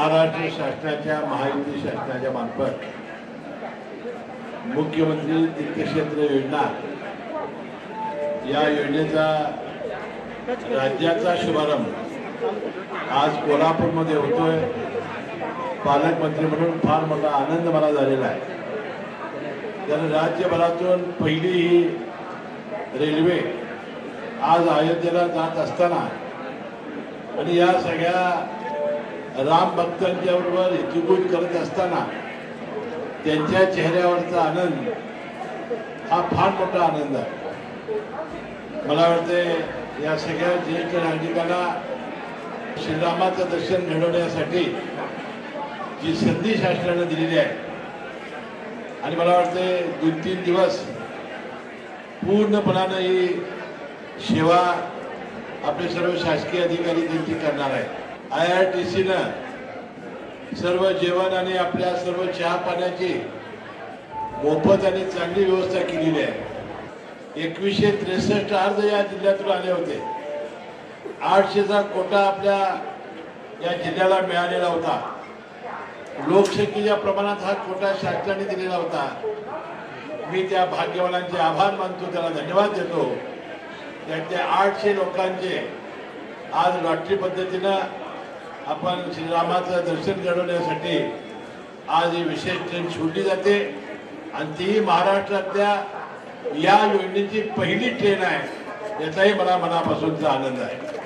महाराष्ट्र शासनाच्या महायुती शासनाच्या मार्फत मुख्यमंत्री तीर्थक्षेत्र योजना या योजनेचा राज्याचा शुभारंभ आज कोल्हापूरमध्ये होतोय. पालकमंत्री म्हणून फार मोठा आनंद मला झालेला आहे. तर राज्यभरातून पहिली ही रेल्वे आज अयोध्येला जात असताना आणि या सगळ्या राम भक्तांच्या बरोबर हितगुज करत असताना त्यांच्या चेहऱ्यावरचा आनंद हा फार मोठा आनंद आहे. मला वाटते या सगळ्या ज्येष्ठ नागरिकांना श्रीरामाचं दर्शन घडवण्यासाठी जी संधी शासनानं दिलेली आहे आणि मला वाटते दोन तीन दिवस पूर्णपणानं ही सेवा आपले सर्व शासकीय अधिकारी त्यांची करणार आहे आय आर टी सीनं सर्व जेवण आणि आपल्या सर्व चहा पाण्याची मोफत आणि चांगली व्यवस्था केलेली आहे. एकवीसशे त्रेसष्ट अर्ज या जिल्ह्यातून आले होते. आठशेचा कोटा आपल्या या जिल्ह्याला मिळालेला होता. लोकसंख्येच्या प्रमाणात हा कोटा शासनाने दिलेला होता. मी त्या भाग्यवानांचे आभार मानतो त्याला धन्यवाद देतो. त्यातल्या आठशे लोकांचे आज लॉटरी पद्धतीनं आपण श्रीरामाचं दर्शन घडवण्यासाठी आज ही विशेष ट्रेन सोडली जाते. आणि तीही महाराष्ट्रातल्या या योजनेची पहिली ट्रेन आहे याचाही मला मनापासूनचा आनंद आहे.